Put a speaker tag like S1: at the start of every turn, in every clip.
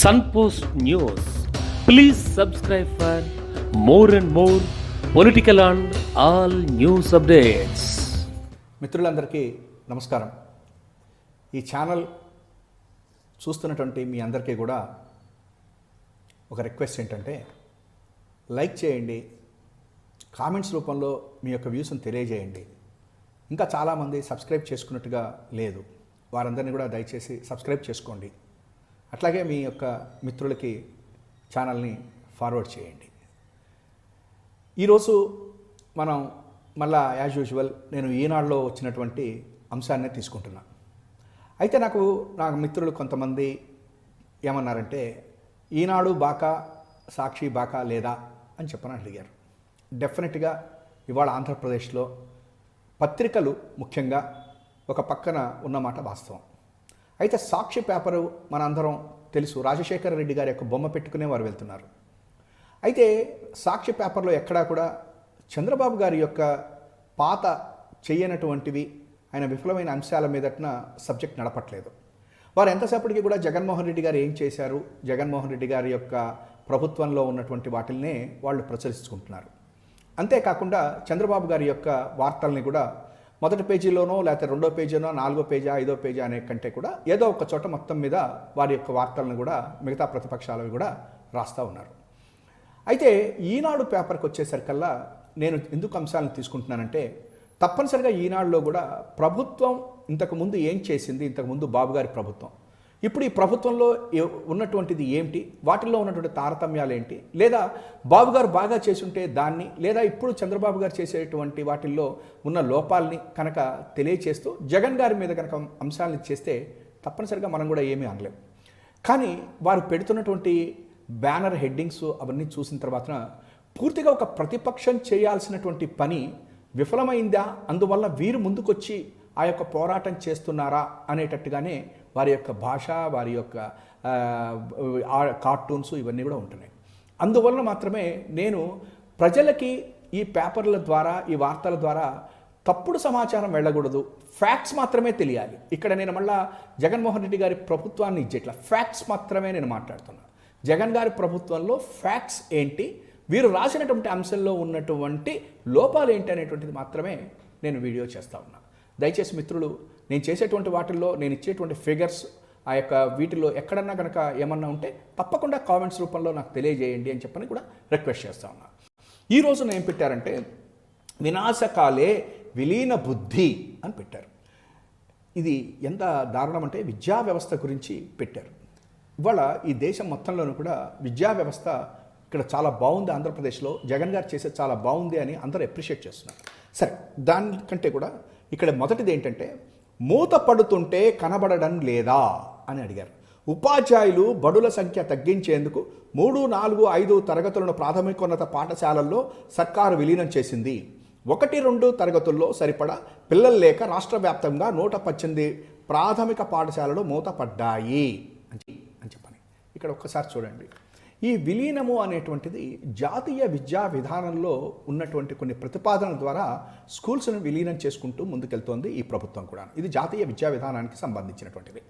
S1: Sunpost news please subscribe for more and more political and all news updates
S2: మిత్రులందరికీ నమస్కారం. ఈ channel చూస్తున్నటువంటి మీ అందరికీ కూడా ఒక రిక్వెస్ట్ ఏంటంటే లైక్ చేయండి కామెంట్స్ రూపంలో మీ యొక్క వ్యూస్ని తెలియజేయండి. ఇంకా చాలామంది సబ్స్క్రైబ్ చేసుకున్నట్టుగా లేదు. వారందరినీ కూడా దయచేసి సబ్స్క్రైబ్ చేసుకోండి. అట్లాగే మీ యొక్క మిత్రులకి ఛానల్ని ఫార్వర్డ్ చేయండి. ఈరోజు మనం మళ్ళా యాజ్ యూజువల్ నేను ఈనాడులో వచ్చినటువంటి అంశాన్నే తీసుకుంటున్నా. అయితే నాకు నా మిత్రులు కొంతమంది ఏమన్నారంటే ఈనాడు బాకా సాక్షి బాకా లేదా అని చెప్పని అడిగారు. డెఫినెట్గా ఇవాళ ఆంధ్రప్రదేశ్లో పత్రికలు ముఖ్యంగా ఒక పక్కన ఉన్నమాట వాస్తవం. అయితే సాక్షి పేపరు మనందరం తెలుసు. రాజశేఖర రెడ్డి గారి యొక్క బొమ్మ పెట్టుకునే వారు వెళ్తున్నారు. అయితే సాక్షి పేపర్లో ఎక్కడా కూడా చంద్రబాబు గారి యొక్క పాత చేయనటువంటివి ఆయన విఫలమైన అంశాల మీదట్న సబ్జెక్ట్ నడపట్లేదు. వారు ఎంతసేపటికి కూడా జగన్మోహన్ రెడ్డి గారు ఏం చేశారు? జగన్మోహన్ రెడ్డి గారి యొక్క ప్రభుత్వంలో ఉన్నటువంటి వాటిల్నే వాళ్ళు ప్రచురించుకుంటున్నారు. అంతేకాకుండా చంద్రబాబు గారి యొక్క వార్తల్ని కూడా మొదటి పేజీలోనో లేకపోతే రెండో పేజీనో నాలుగో పేజీ ఐదో పేజీ అనే కంటే కూడా ఏదో ఒక చోట మొత్తం మీద వారి యొక్క వార్తలను కూడా మిగతా ప్రతిపక్షాలవి కూడా రాస్తూ ఉన్నారు. అయితే ఈనాడు పేపర్కి వచ్చేసరికల్లా నేను ఎందుకు అంశాలను తీసుకుంటున్నానంటే తప్పనిసరిగా ఈనాడులో కూడా ప్రభుత్వం ఇంతకుముందు ఏం చేసింది ఇంతకుముందు బాబు గారి ప్రభుత్వం. ఇప్పుడు ఈ ప్రభుత్వంలో ఉన్నటువంటిది ఏమిటి వాటిల్లో ఉన్నటువంటి తారతమ్యాలు ఏంటి లేదా బాబు గారు బాగా చేసుంటే దాన్ని లేదా ఇప్పుడు చంద్రబాబు గారు చేసేటువంటి వాటిల్లో ఉన్న లోపాలని కనుక తెలియచేస్తూ జగన్ గారి మీద కనుక అంశాలను చేస్తే తప్పనిసరిగా మనం కూడా ఏమీ అనలేం. కానీ వారు పెడుతున్నటువంటి బ్యానర్ హెడ్డింగ్స్ అవన్నీ చూసిన తర్వాత పూర్తిగా ఒక ప్రతిపక్షం చేయాల్సినటువంటి పని విఫలమైందా? అందువల్ల వీరు ముందుకొచ్చి ఆ యొక్క పోరాటం చేస్తున్నారా? అనేటట్టుగానే వారి యొక్క భాష వారి యొక్క కార్టూన్స్ ఇవన్నీ కూడా ఉంటున్నాయి. అందువలన మాత్రమే నేను ప్రజలకి ఈ పేపర్ల ద్వారా ఈ వార్తల ద్వారా తప్పుడు సమాచారం వెళ్ళకూడదు. ఫ్యాక్ట్స్ మాత్రమే తెలియాలి. ఇక్కడ నేను మళ్ళా జగన్మోహన్ రెడ్డి గారి ప్రభుత్వాన్ని ఇచ్చేట్లా ఫ్యాక్ట్స్ మాత్రమే నేను మాట్లాడుతున్నాను జగన్ గారి ప్రభుత్వంలో ఫ్యాక్ట్స్ ఏంటి? వీరు రాసినటువంటి అంశంలో ఉన్నటువంటి లోపాలు ఏంటి అనేటువంటిది మాత్రమే నేను వీడియో చేస్తా ఉన్నా. దయచేసి మిత్రులు నేను చేసేటువంటి వాటిల్లో నేను ఇచ్చేటువంటి ఫిగర్స్ ఆ యొక్క వీటిలో ఎక్కడన్నా కనుక ఏమన్నా ఉంటే తప్పకుండా కామెంట్స్ రూపంలో నాకు తెలియజేయండి అని చెప్పని కూడా రిక్వెస్ట్ చేస్తా ఉన్నా. ఈ రోజున ఏం పెట్టారంటే వినాశకాలే విలీన బుద్ధి అని పెట్టారు. ఇది ఎంత దారుణం అంటే విద్యా వ్యవస్థ గురించి పెట్టారు. ఇవాళ ఈ దేశం మొత్తంలోనూ కూడా విద్యా వ్యవస్థ ఇక్కడ చాలా బాగుంది ఆంధ్రప్రదేశ్లో జగన్ గారు చేసేది చాలా బాగుంది అని అందరూ అప్రిషియేట్ చేస్తున్నారు. సరే దానికంటే కూడా ఇక్కడ మొదటిది ఏంటంటే మూత పడుతుంటే కనబడడం లేదా? అని అడిగారు. ఉపాధ్యాయులు బడుల సంఖ్య తగ్గించేందుకు మూడు నాలుగు ఐదు తరగతులను ప్రాథమికోన్నత పాఠశాలల్లో సర్కారు విలీనం చేసింది. ఒకటి రెండు తరగతుల్లో సరిపడా పిల్లలు లేక రాష్ట్ర వ్యాప్తంగా నూట పద్దెనిమిది ప్రాథమిక పాఠశాలలు మూతపడ్డాయి. అని అని చెప్పని ఇక్కడ ఒక్కసారి చూడండి. ఈ విలీనము అనేటువంటిది జాతీయ విద్యా విధానంలో ఉన్నటువంటి కొన్ని ప్రతిపాదనల ద్వారా స్కూల్స్ను విలీనం చేసుకుంటూ ముందుకెళ్తోంది ఈ ప్రభుత్వం కూడా ఇది జాతీయ విద్యా విధానానికి సంబంధించినటువంటిది.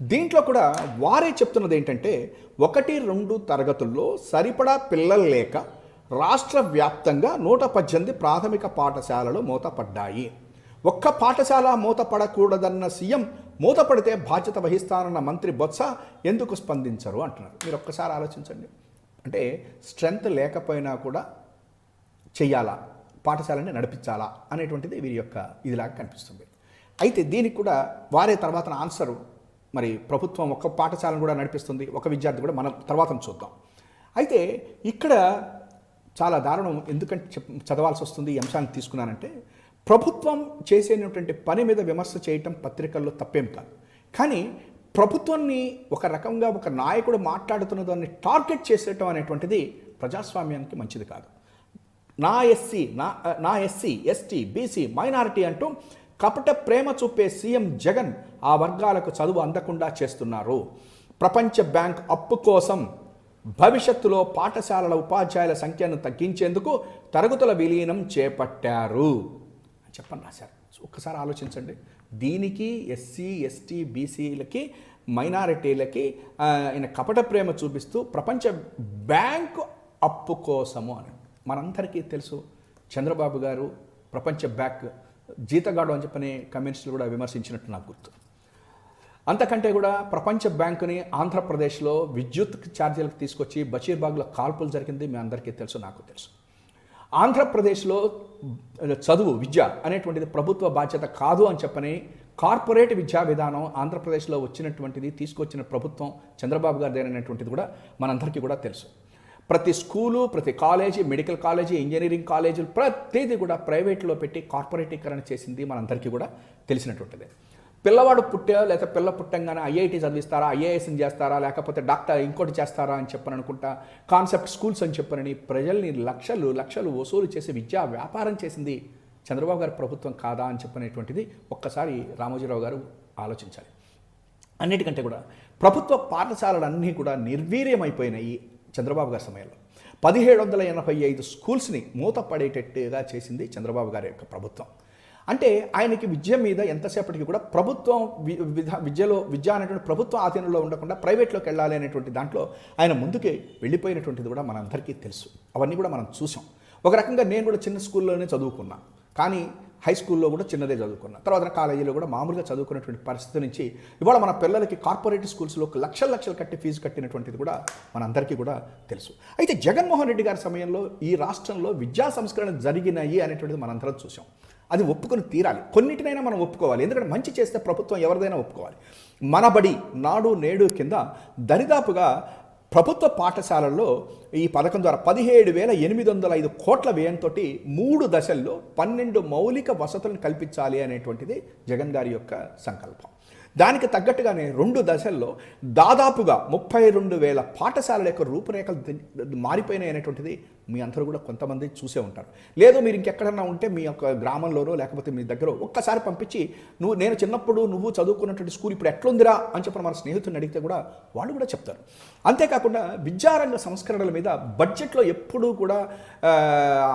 S2: దీంట్లో కూడా వారే చెప్తున్నది ఏంటంటే ఒకటి రెండు తరగతుల్లో సరిపడా పిల్లలు లేక రాష్ట్ర వ్యాప్తంగా నూట పద్దెనిమిది ప్రాథమిక పాఠశాలలు మూతపడ్డాయి. ఒక్క పాఠశాల మూతపడకూడదన్న సీఎం మూతపడితే బాధ్యత వహిస్తానన్న మంత్రి బొత్స ఎందుకు స్పందించరు అంటున్నారు. మీరు ఒక్కసారి ఆలోచించండి. అంటే స్ట్రెంగ్త్ లేకపోయినా కూడా చెయ్యాలా? పాఠశాలని నడిపించాలా? అనేటువంటిది వీరి యొక్క ఇదిలాగా కనిపిస్తుంది. అయితే దీనికి కూడా వారే తర్వాత ఆన్సర్. మరి ప్రభుత్వం ఒక పాఠశాలను కూడా నడిపిస్తుంది. ఒక విద్యార్థి కూడా మనం తర్వాత చూద్దాం. అయితే ఇక్కడ చాలా దారుణం. ఎందుకంటే చెప్ చదవాల్సి వస్తుంది ఈ అంశాన్ని తీసుకున్నానంటే ప్రభుత్వం చేసేటటువంటి పని మీద విమర్శ చేయటం పత్రికల్లో తప్పేం కాదు. కానీ ప్రభుత్వాన్ని ఒక రకంగా ఒక నాయకుడు మాట్లాడుతున్న దాన్ని టార్గెట్ చేసేయటం అనేటువంటిది ప్రజాస్వామ్యానికి మంచిది కాదు. నా ఎస్సీ నా నా ఎస్సీ ఎస్టీ బీసీ మైనారిటీ అంటూ కపట ప్రేమ చూపే సీఎం జగన్ ఆ వర్గాలకు చదువు అందకుండా చేస్తున్నారు. ప్రపంచ బ్యాంక్ అప్పు కోసం భవిష్యత్తులో పాఠశాలల ఉపాధ్యాయుల సంఖ్యను తగ్గించేందుకు తరగతుల విలీనం చేపట్టారు. అని చెప్పని రాశారు. సో ఒక్కసారి ఆలోచించండి. దీనికి ఎస్సీ ఎస్టీ బీసీలకి మైనారిటీలకి ఆయన కపట ప్రేమ చూపిస్తూ ప్రపంచ బ్యాంకు అప్పు కోసము అని. మనందరికీ తెలుసు చంద్రబాబు గారు ప్రపంచ బ్యాంక్ జీతగాడు అని చెప్పని కమ్యూనిస్టులు కూడా విమర్శించినట్టు నాకు గుర్తు. అంతకంటే కూడా ప్రపంచ బ్యాంకుని ఆంధ్రప్రదేశ్లో విద్యుత్ ఛార్జీలకు తీసుకొచ్చి బషీర్బాగ్లో కాల్పులు జరిగింది మీ అందరికీ తెలుసు నాకు తెలుసు. ఆంధ్రప్రదేశ్లో చదువు విద్య అనేటువంటిది ప్రభుత్వ బాధ్యత కాదు అని చెప్పని కార్పొరేట్ విద్యా విధానం ఆంధ్రప్రదేశ్లో వచ్చినటువంటిది తీసుకొచ్చిన ప్రభుత్వం చంద్రబాబు గారిది అనేటువంటిది కూడా మనందరికీ కూడా తెలుసు. ప్రతి స్కూలు ప్రతి కాలేజీ మెడికల్ కాలేజీ ఇంజనీరింగ్ కాలేజీలు ప్రతిదీ కూడా ప్రైవేట్లో పెట్టి కార్పొరేటీకరణ చేసింది మనందరికీ కూడా తెలిసినటువంటిదే. పిల్లవాడు పుట్టా లేక పిల్ల పుట్టంగానే ఐఐటి చదివిస్తారా ఐఏఎస్ని చేస్తారా లేకపోతే డాక్టర్ ఇంకోటి చేస్తారా అని చెప్పని అనుకుంటా కాన్సెప్ట్ స్కూల్స్ అని చెప్పనని ప్రజల్ని లక్షలు లక్షలు వసూలు చేసి విద్యా వ్యాపారం చేసింది చంద్రబాబు గారి ప్రభుత్వం కాదా అని చెప్పనేటువంటిది ఒక్కసారి రామోజీరావు గారు ఆలోచించాలి. అన్నిటికంటే కూడా ప్రభుత్వ పాఠశాలలన్నీ కూడా నిర్వీర్యమైపోయినాయి చంద్రబాబు గారి సమయంలో. పదిహేడు వందల ఎనభై ఐదు స్కూల్స్ని మూతపడేటట్టుగా చేసింది చంద్రబాబు గారి యొక్క ప్రభుత్వం. అంటే ఆయనకి విద్య మీద ఎంతసేపటికి కూడా ప్రభుత్వం వి- విద్యలో విద్య అనేటువంటి ప్రభుత్వ ఆధీనంలో ఉండకుండా ప్రైవేట్లోకి వెళ్ళాలి అనేటువంటి దాంట్లో ఆయన ముందుకే వెళ్ళిపోయినటువంటిది కూడా మనందరికీ తెలుసు. అవన్నీ కూడా మనం చూసాం. ఒక రకంగా నేను కూడా చిన్న స్కూల్లోనే చదువుకున్నా. కానీ హై స్కూల్లో కూడా చిన్నదే చదువుకున్నా. తర్వాత కాలేజీలో కూడా మామూలుగా చదువుకున్నటువంటి పరిస్థితి నుంచి ఇవాళ మన పిల్లలకి కార్పొరేట్ స్కూల్స్లో లక్షల లక్షలు కట్టి ఫీజు కట్టినటువంటిది కూడా మనందరికీ కూడా తెలుసు. అయితే జగన్మోహన్ రెడ్డి గారి సమయంలో ఈ రాష్ట్రంలో విద్యా సంస్కరణ జరిగినాయి అనేటువంటిది మనందరం చూసాం. అది ఒప్పుకొని తీరాలి. కొన్నిటినైనా మనం ఒప్పుకోవాలి. ఎందుకంటే మంచి చేస్తే ప్రభుత్వం ఎవరిదైనా ఒప్పుకోవాలి. మన బడి నాడు నేడు కింద దరిదాపుగా ప్రభుత్వ పాఠశాలల్లో ఈ పథకం ద్వారా పదిహేడు వేల ఎనిమిది వందల ఐదు కోట్ల వ్యయంతో మూడు దశల్లో పన్నెండు మౌలిక వసతులను కల్పించాలి అనేటువంటిది జగన్ గారి యొక్క సంకల్పం. దానికి తగ్గట్టుగానే రెండు దశల్లో దాదాపుగా ముప్పై రెండు వేల పాఠశాలల యొక్క రూపురేఖలు మారిపోయినాయి అనేటువంటిది మీ అందరూ కూడా కొంతమంది చూసే ఉంటారు. లేదు మీరు ఇంకెక్కడన్నా ఉంటే మీ యొక్క గ్రామంలోనో లేకపోతే మీ దగ్గర ఒక్కసారి పంపించి నువ్వు నేను చిన్నప్పుడు నువ్వు చదువుకున్నటువంటి స్కూల్ ఇప్పుడు ఎట్లుందిరా అని చెప్పిన మన స్నేహితుడిని అడిగితే కూడా వాళ్ళు కూడా చెప్తారు. అంతేకాకుండా విద్యారంగ సంస్కరణల మీద బడ్జెట్లో ఎప్పుడూ కూడా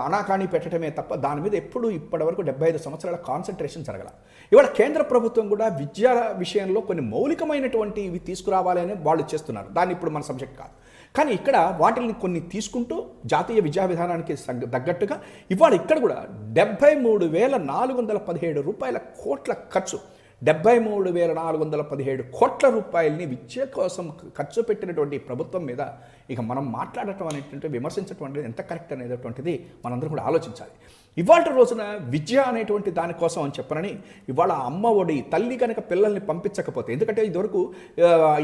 S2: అనాకాని పెట్టడమే తప్ప దాని మీద ఎప్పుడూ ఇప్పటివరకు డెబ్బై ఐదు సంవత్సరాల కాన్సన్ట్రేషన్ జరగల. ఇవాళ కేంద్ర ప్రభుత్వం కూడా విద్యా విషయంలో కొన్ని మౌలికమైనటువంటి ఇవి తీసుకురావాలి అని వాళ్ళు చేస్తున్నారు. దాన్ని ఇప్పుడు మన సబ్జెక్ట్ కాదు. కానీ ఇక్కడ వాటిని కొన్ని తీసుకుంటూ జాతీయ విద్యా విధానానికి తగ్గట్టుగా ఇవాళ ఇక్కడ కూడా డెబ్బై మూడు వేల నాలుగు వందల పదిహేడు రూపాయల కోట్ల ఖర్చు. డెబ్బై మూడు వేల నాలుగు వందల పదిహేడు కోట్ల రూపాయలని విద్య కోసం ఖర్చు పెట్టినటువంటి ప్రభుత్వం మీద ఇక మనం మాట్లాడటం అనేటువంటి విమర్శించడం అనేది ఎంత కరెక్ట్ అనేటటువంటిది మనందరం కూడా ఆలోచించాలి. ఇవాళ రోజున విద్య అనేటువంటి దానికోసం అని చెప్పనని ఇవాళ అమ్మ ఒడి తల్లి కనుక పిల్లల్ని పంపించకపోతే ఎందుకంటే ఇదివరకు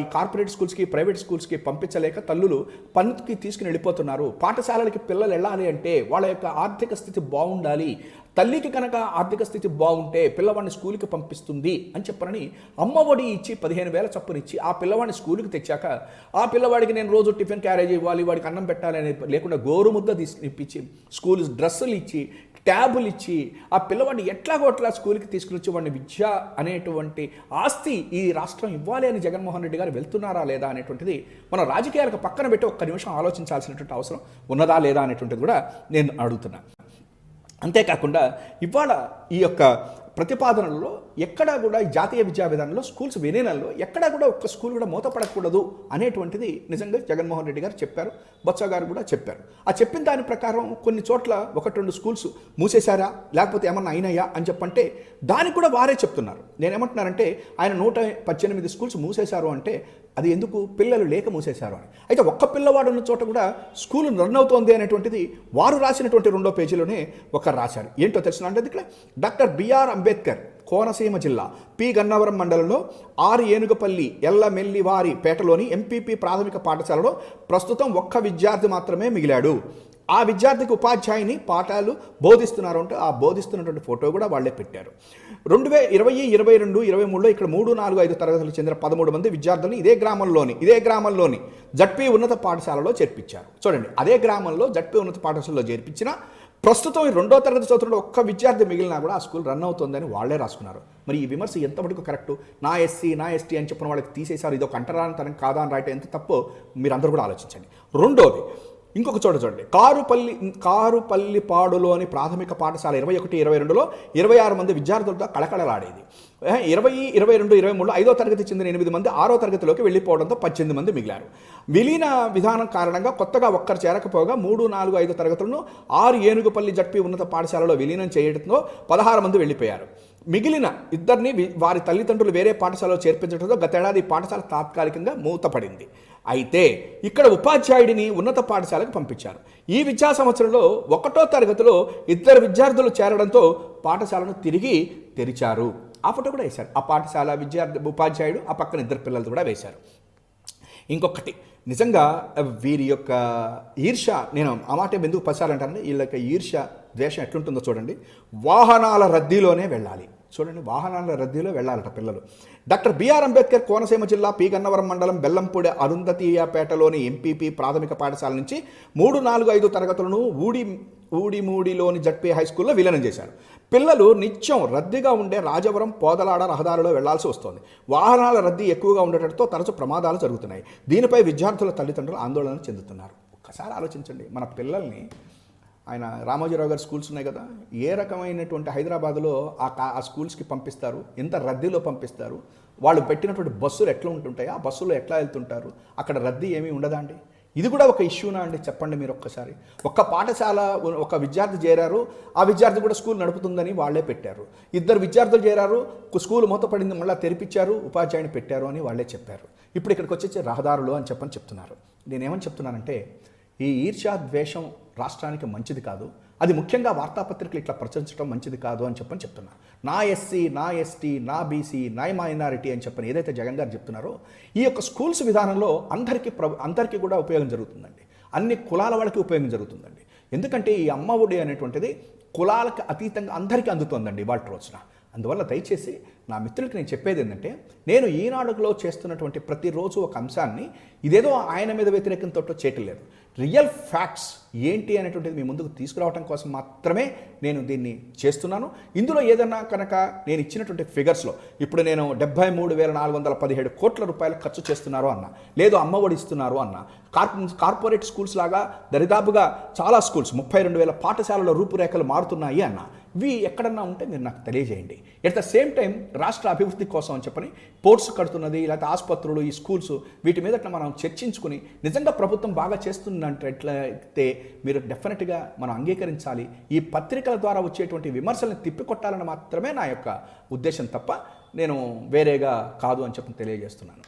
S2: ఈ కార్పొరేట్ స్కూల్స్కి ప్రైవేట్ స్కూల్స్కి పంపించలేక తల్లులు పన్నుకి తీసుకుని వెళ్ళిపోతున్నారు. పాఠశాలలకి పిల్లలు వెళ్ళాలి అంటే వాళ్ళ యొక్క ఆర్థిక స్థితి బాగుండాలి. తల్లికి కనుక ఆర్థిక స్థితి బాగుంటే పిల్లవాడిని స్కూల్కి పంపిస్తుంది అని చెప్పనని అమ్మ ఒడి ఇచ్చి పదిహేను వేల చప్పునిచ్చి ఆ పిల్లవాడిని స్కూల్కి తెచ్చాక ఆ పిల్లవాడికి నేను రోజు టిఫిన్ క్యారేజ్ ఇవ్వాలి వాడికి అన్నం పెట్టాలి అని లేకుండా గోరుముద్ద తీసుకునిపించి స్కూల్ డ్రెస్సులు ఇచ్చి ట్యాబులు ఇచ్చి ఆ పిల్లవాడిని ఎట్లాగో అట్లా స్కూల్కి తీసుకుని వాడిని విద్య అనేటువంటి ఆస్తి ఈ రాష్ట్రం ఇవ్వాలి అని జగన్మోహన్ రెడ్డి గారు వెళ్తున్నారా లేదా అనేటువంటిది మన రాజకీయాలకు పక్కన పెట్టి ఒక్క నిమిషం ఆలోచించాల్సినటువంటి అవసరం ఉన్నదా లేదా అనేటువంటిది కూడా నేను అడుగుతున్నా. అంతేకాకుండా ఇవాళ ఈ యొక్క ప్రతిపాదనలలో ఎక్కడా కూడా ఈ జాతీయ విద్యా విధానంలో స్కూల్స్ విలీనంలో ఎక్కడా కూడా ఒక్క స్కూల్ కూడా మూతపడకూడదు అనేటువంటిది నిజంగా జగన్మోహన్ రెడ్డి గారు చెప్పారు బొత్స గారు కూడా చెప్పారు. ఆ చెప్పిన దాని ప్రకారం కొన్ని చోట్ల ఒకటి రెండు స్కూల్స్ మూసేశారా లేకపోతే ఏమన్నా అయినాయా అని చెప్పంటే దానికి కూడా వారే చెప్తున్నారు. నేనేమంటున్నానంటే ఆయన నూట పద్దెనిమిది స్కూల్స్ మూసేశారు అంటే అది ఎందుకు పిల్లలు లేక మూసేశారు అని. అయితే ఒక్క పిల్లవాడు ఉన్న చోట కూడా స్కూల్ రన్ అవుతోంది అనేటువంటిది వారు రాసినటువంటి రెండో పేజీలోనే ఒక రాశారు. ఏంటో తెలిసిన అంటే ఇక్కడ? Doctor BR Ambedkar. కోనసీమ జిల్లా పి. గన్నవరం మండలంలో ఆరు ఏనుగపల్లి ఎల్లమెల్లివారి పేటలోని ఎంపీపీ ప్రాథమిక పాఠశాలలో ప్రస్తుతం ఒక్క విద్యార్థి మాత్రమే మిగిలాడు. ఆ విద్యార్థికి ఉపాధ్యాయుని పాఠాలు బోధిస్తున్నారు అంటే ఆ బోధిస్తున్నటువంటి ఫోటో కూడా వాళ్ళే పెట్టారు. రెండు వే ఇరవై ఇరవై రెండు ఇరవై మూడులో ఇక్కడ మూడు నాలుగు ఐదు తరగతులకు చెందిన పదమూడు మంది విద్యార్థులను ఇదే గ్రామంలోని ఇదే గ్రామంలోని జడ్పీ ఉన్నత పాఠశాలలో చేర్పించారు. చూడండి అదే గ్రామంలో జడ్పీ ఉన్నత పాఠశాలలో చేర్పించిన ప్రస్తుతం ఈ రెండో తరగతి చదువుతున్న ఒక్క విద్యార్థి మిగిలినా కూడా ఆ స్కూల్ రన్ అవుతుందని వాళ్ళే రాసుకున్నారు. మరి ఈ విమర్శ ఎంతవరకు కరెక్ట్? నా ఎస్సీ నా ఎస్టీ అని చెప్పిన వాళ్ళకి తీసేశారు ఇది ఒక అంటరానితనం కాదా అని రాయటం ఎంత తప్పో మీరు అందరూ కూడా ఆలోచించండి. రెండోది ఇంకొక చోట చూడండి. కారుపల్లి కారుపల్లిపాడులోని ప్రాథమిక పాఠశాల ఇరవై ఒకటి ఇరవై రెండులో ఇరవై ఆరు మంది విద్యార్థులతో కళకళలాడేది. ఇరవై ఇరవై రెండు ఇరవై మూడు ఐదో తరగతి చెందిన ఎనిమిది మంది ఆరో తరగతిలోకి వెళ్ళిపోవడంతో పద్దెనిమిది మంది మిగిలారు. విలీన విధానం కారణంగా కొత్తగా ఒక్కరు చేరకపోగా మూడు నాలుగు ఐదు తరగతులను ఆరు ఏనుగుపల్లి జడ్పీ ఉన్నత పాఠశాలలో విలీనం చేయడంతో పదహారు మంది వెళ్ళిపోయారు. మిగిలిన ఇద్దరిని వారి తల్లిదండ్రులు వేరే పాఠశాలలో చేర్పించడంతో గతేడాది పాఠశాల తాత్కాలికంగా మూతపడింది. అయితే ఇక్కడ ఉపాధ్యాయుడిని ఉన్నత పాఠశాలకు పంపించారు. ఈ విద్యా సంవత్సరంలో ఒకటో తరగతిలో ఇద్దరు విద్యార్థులు చేరడంతో పాఠశాలను తిరిగి తెరిచారు. ఆ ఫోటో కూడా వేశారు ఆ పాఠశాల విద్యార్థి ఉపాధ్యాయుడు ఆ పక్కన ఇద్దరు పిల్లలు కూడా వేశారు. ఇంకొకటి నిజంగా వీరి యొక్క ఈర్ష నేను ఆ మాట ఎందుకు పసారంటానంటే వీళ్ళ యొక్క ఈర్ష ద్వేషం ఎట్లుంటుందో చూడండి. వాహనాల రద్దీలోనే వెళ్ళాలి. చూడండి వాహనాల రద్దీలో వెళ్ళాలట పిల్లలు. డాక్టర్ బిఆర్ అంబేద్కర్ కోనసీమ జిల్లా పి గన్నవరం మండలం బెల్లంపూడి అరుంధతీయపేటలోని ఎంపీపీ ప్రాథమిక పాఠశాల నుంచి మూడు నాలుగు ఐదు తరగతులను ఊడి ఊడిమూడిలోని జడ్పీ హై స్కూల్లో విలీనం చేశారు. పిల్లలు నిత్యం రద్దీగా ఉండే రాజవరం పోదలాడ రహదారిలో వెళ్ళాల్సి వస్తోంది. వాహనాల రద్దీ ఎక్కువగా ఉండటంతో తరచు ప్రమాదాలు జరుగుతున్నాయి. దీనిపై విద్యార్థుల తల్లిదండ్రులు ఆందోళన చెందుతున్నారు. ఒక్కసారి ఆలోచించండి. మన పిల్లల్ని ఆయన రామోజీరావు గారి స్కూల్స్ ఉన్నాయి కదా ఏ రకమైనటువంటి హైదరాబాద్లో ఆ కా- ఆ స్కూల్స్కి పంపిస్తారు? ఎంత రద్దీలో పంపిస్తారు? వాళ్ళు పెట్టినటువంటి బస్సులు ఎట్లా ఉంటుంటాయి? ఆ బస్సులో ఎట్లా వెళ్తుంటారు? అక్కడ రద్దీ ఏమీ ఉండదా అండి? ఇది కూడా ఒక ఇష్యూనా అండి చెప్పండి మీరు ఒక్కసారి. ఒక్క పాఠశాల ఒక విద్యార్థి చేరారు ఆ విద్యార్థి కూడా స్కూల్ నడుపుతుందని వాళ్ళే పెట్టారు. ఇద్దరు విద్యార్థులు చేరారు స్కూల్ మూతపడింది మళ్ళీ తెరిపించారు ఉపాధ్యాయుని పెట్టారు అని వాళ్ళే చెప్పారు. ఇప్పుడు ఇక్కడికి వచ్చేసి రహదారులు అని చెప్పని చెప్తున్నారు. నేనేమని చెప్తున్నానంటే ఈ ఈర్ష్యా ద్వేషం రాష్ట్రానికి మంచిది కాదు అది ముఖ్యంగా వార్తాపత్రికలు ఇట్లా ప్రచురించడం మంచిది కాదు అని చెప్పని చెప్తున్నా. నా ఎస్సీ నా ఎస్టీ నా బీసీ నా మైనారిటీ అని చెప్పని ఏదైతే జగన్ గారు చెప్తున్నారో ఈ యొక్క స్కూల్స్ విధానంలో అందరికీ ప్ర అందరికీ కూడా ఉపయోగం జరుగుతుందండి. అన్ని కులాల వాళ్ళకి ఉపయోగం జరుగుతుందండి. ఎందుకంటే ఈ అమ్మ ఒడి అనేటువంటిది కులాలకు అతీతంగా అందరికీ అందుతోందండి వాళ్ళ రోజున. అందువల్ల దయచేసి నా మిత్రులకి నేను చెప్పేది ఏంటంటే నేను ఈనాడులో చేస్తున్నటువంటి ప్రతిరోజు ఒక అంశాన్ని ఇదేదో ఆయన మీద వ్యతిరేకంతో చేయటం లేదు రియల్ ఫ్యాక్ట్స్ ఏంటి అనేటువంటిది మీ ముందుకు తీసుకురావడం కోసం మాత్రమే నేను దీన్ని చేస్తున్నాను. ఇందులో ఏదన్నా కనుక నేను ఇచ్చినటువంటి ఫిగర్స్లో ఇప్పుడు నేను డెబ్బై మూడు వేల నాలుగు వందల పదిహేడు కోట్ల రూపాయలు ఖర్చు చేస్తున్నారు అన్న లేదు అమ్మఒడి ఇస్తున్నారు అన్న కార్ కార్పొరేట్ స్కూల్స్ లాగా దరిదాపుగా చాలా స్కూల్స్ ముప్పై రెండు వేల పాఠశాలల రూపురేఖలు మారుతున్నాయి అన్న ఇవి ఎక్కడన్నా ఉంటే మీరు నాకు తెలియజేయండి. ఎట్ ద సేమ్ టైం రాష్ట్ర అభివృద్ధి కోసం అని చెప్పని పోర్ట్స్ కడుతున్నది లేకపోతే ఆసుపత్రులు ఈ స్కూల్స్ వీటి మీద మనం చర్చించుకుని నిజంగా ప్రభుత్వం బాగా చేస్తున్నట్లయితే మీరు డెఫినెట్గా మనం అంగీకరించాలి. ఈ పత్రికల ద్వారా వచ్చేటువంటి విమర్శలను తిప్పికొట్టాలని మాత్రమే నా యొక్క ఉద్దేశం తప్ప నేను వేరేగా కాదు అని చెప్పి తెలియజేస్తున్నాను.